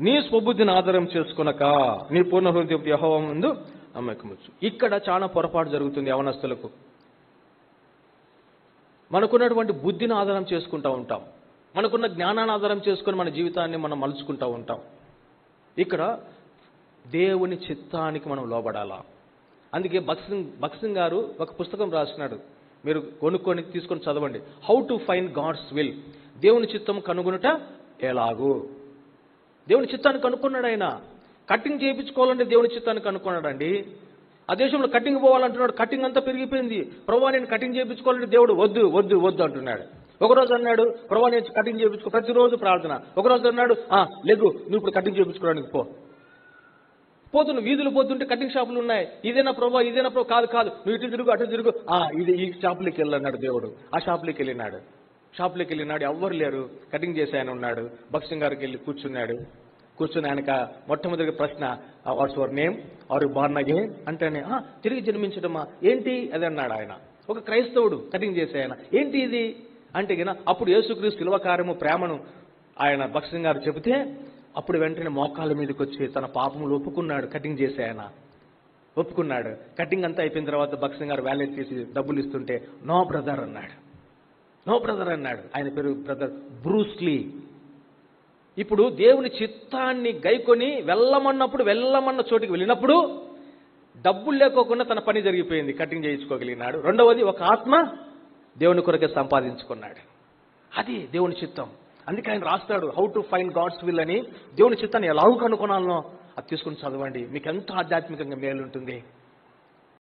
నీ స్వబుద్ధిని ఆధారం చేసుకునక నీ పూర్ణ హృదయం యహోవ ముందు నమ్మకముచ్చు ఇక్కడ చాలా పొరపాటు జరుగుతుంది యవనస్తులకు. మనకున్నటువంటి బుద్ధిని ఆధారం చేసుకుంటూ ఉంటాం. మనకున్న జ్ఞానాన్ని ఆధారం చేసుకొని మన జీవితాన్ని మనం మలుచుకుంటూ ఉంటాం. ఇక్కడ దేవుని చిత్తానికి మనం లోబడాలా? అందుకే భక్సింగ్ భక్సింగ్ గారు ఒక పుస్తకం రాసినాడు. మీరు కొనుక్కొని తీసుకొని చదవండి. How to find God's will దేవుని చిత్తం కనుగొనుట ఎలాగూ? దేవుని చిత్తాన్ని కనుక్కున్నాడు ఆయన. కటింగ్ చేయించుకోవాలంటే దేవుని చిత్తాన్ని కనుక్కున్నాడండి ఆ దేశంలో కటింగ్ పోవాలంటున్నాడు. కటింగ్ అంతా పెరిగిపోయింది. ప్రభా నేను కటింగ్ చేయించుకోవాలంటే దేవుడు వద్దు వద్దు వద్దు అంటున్నాడు. ఒకరోజు అన్నాడు ప్రభా నేను కటింగ్ చేయించుకో ప్రతిరోజు ప్రార్థన. ఒకరోజు అన్నాడు ఆ లెగు నువ్వు ఇప్పుడు కటింగ్ చేయించుకోవడానికి పో. పోతున్న వీధులు పోతుంటే కటింగ్ షాపులు ఉన్నాయి. ఇదేనా ప్రభా ఇదేనా ప్రభా? కాదు కాదు నువ్వు ఇటు తిరుగు అటు తిరుగు. ఆ ఇది ఈ షాపులకి వెళ్ళన్నాడు దేవుడు. ఆ షాపులోకి వెళ్ళినాడు. షాపులోకి వెళ్ళినాడు ఎవ్వరు లేరు. కటింగ్ చేసే ఆయన ఉన్నాడు భక్సింగ్ గారికి వెళ్ళి కూర్చున్నాడు. కూర్చుని ఆయనక మొట్టమొదటి ప్రశ్న what's your name are you born అంటేనే "ఆ, తిరిగి జన్మించడమా? ఏంటి? అది అన్నాడు ఆయన. ఒక క్రైస్తవుడు కటింగ్ చేసే ఆయన. ఏంటి ఇది? అంటే గిన అప్పుడు యేసుక్రీస్తు శిల్వకార్యము ప్రేమను ఆయన భక్సింగ్ గారు చెబితే అప్పుడు వెంటనే మోకాళ్ళ మీదకి వచ్చి తన పాపములు ఒప్పుకున్నాడు కటింగ్ చేసే ఆయన. ఒప్పుకున్నాడు. కటింగ్ అంతా అయిపోయిన తర్వాత భక్సింగ్ గారు వ్యాలెట్ తీసి డబ్బులు ఇస్తుంటే నో బ్రదర్ అన్నాడు. నో బ్రదర్ అన్నాడు. ఆయన పేరు బ్రదర్ బ్రూస్లీ ఇప్పుడు దేవుని చిత్తాన్ని గైకొని వెళ్ళమన్నప్పుడు వెళ్ళమన్న చోటికి వెళ్ళినప్పుడు డబ్బులు లేకోకుండా తన పని జరిగిపోయింది కటింగ్ చేయించుకోగలిగినాడు. రెండవది ఒక ఆత్మ దేవుని కొరకే సంపాదించుకున్నాడు. అది దేవుని చిత్తం. అందుకే ఆయన రాస్తాడు how to find God's will అని. దేవుని చిత్తాన్ని ఎలాగూ కనుగొనాలనో అది తీసుకుని చదవండి. మీకు ఎంత ఆధ్యాత్మికంగా మేలు ఉంటుంది